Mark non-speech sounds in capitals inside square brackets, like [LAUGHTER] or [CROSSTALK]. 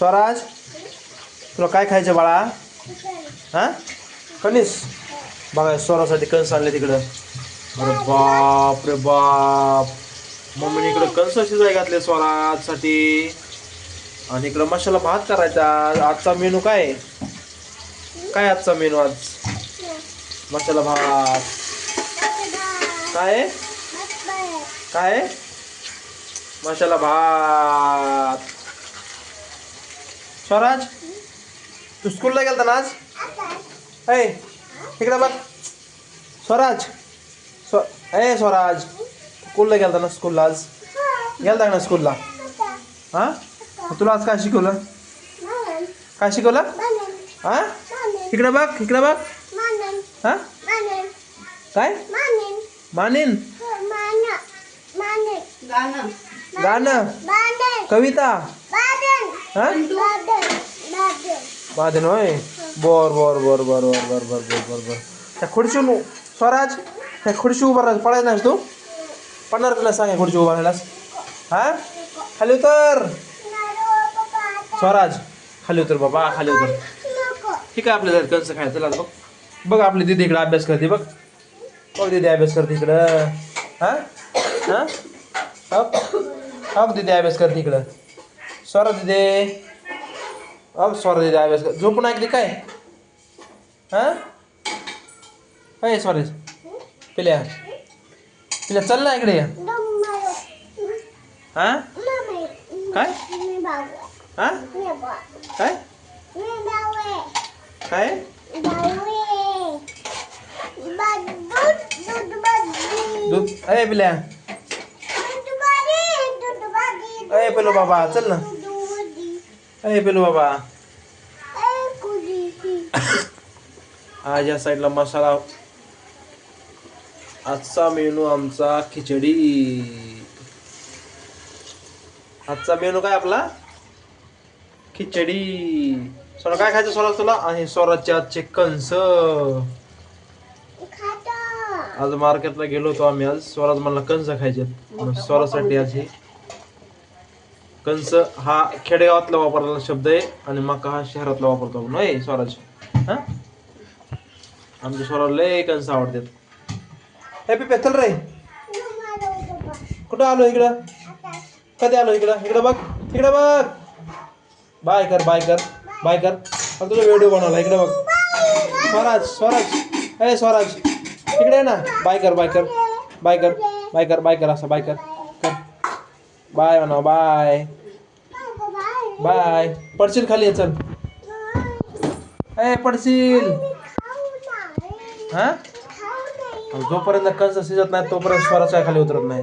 स्वराज तुला काय खायचं बाळा? हा? कणीस? बघा स्वरासाठी कणस आणले तिकडं. अरे बाप रे बाप. मम्मीने इकडं कणस शिजाय घातले स्वराजसाठी. आणि इकडं मसाला भात करायचा. आजचा मेनू काय? काय आजचा मेनू आज? मसाला भात. काय? काय? मसाला भात. स्वराज तू स्कूलला गेलता ना आज? ऐ इकडे बघ. स्वराज स्व ए स्वराज स्कूलला गेलता ना स्कूलला आज? गेलता ना स्कूलला हा? तुला आज काय शिकवलं? काय शिकवलं? हा? इकडे बघ इकडे बघ. हा? काय? मानेन. गाणं. कविता. हा? वादन होय? बर बर बर बर बर बर बर बर बर बर. त्या खुर्ची स्वराज त्या खुर्ची उभा राहायचं पडायचं नाहीस तू? पडणार तुला सांग खुर्ची उभा राहिलास हा? खाली उतर. स्वराज खाली उतर बाबा खाली उतर. ठीक आहे आपल्या कंस खायचं चला बघ बघ आपली दिदी इकडे अभ्यास करते बघ. बघ दिदी अभ्यास करते इकडं. हा? हा? हो दिदी अभ्यास करते इकडं. स्वरा दिदी. अग स्वरा अभ्यास झोपून ऐकली काय? हा? काय सॉरी पिल्या. पिल्या चल ना इकडे हां हा? काय? हा? काय? काय? दूध. अय पिल्या. अय पिलो बाबा चल ना. अय पेलो बाबा. [COUGHS] आज या साईडला मसाला. आजचा मेनू आमचा खिचडी. आजचा मेनू काय आपला? खिचडी. सोना काय खायचं सोना तुला? आणि स्वराजचे आजचे कंस आज मार्केटला गेलो होतो आम्ही आज. स्वराज मला कंस खायचे स्वरासाठी आज हे कंस हा खेडेगावातला वापरलेला शब्द आहे आणि मका हा शहरातला वापरतो आपण. होय स्वराज. हा? आमच्या स्वराज लय कंस आवडतात. हे पेथल चल रे. कुठं आलो इकडं? कधी आलो इकडं? इकडं बघ इकडं बघ. बाय कर बाय कर बाय कर. मग तुझा व्हिडिओ बनवला इकडे बघ. स्वराज स्वराज. ए स्वराज. इकडे ना. बाय कर बाय कर. बाय कर बाय कर बाय कर असं बाय कर. बाय म्हणा बाय बाय पडशील खाली ये, चल. ए पडशील. हा? जोपर्यंत कंस शिजत नाही तोपर्यंत स्वराज काय खाली उतरत नाही.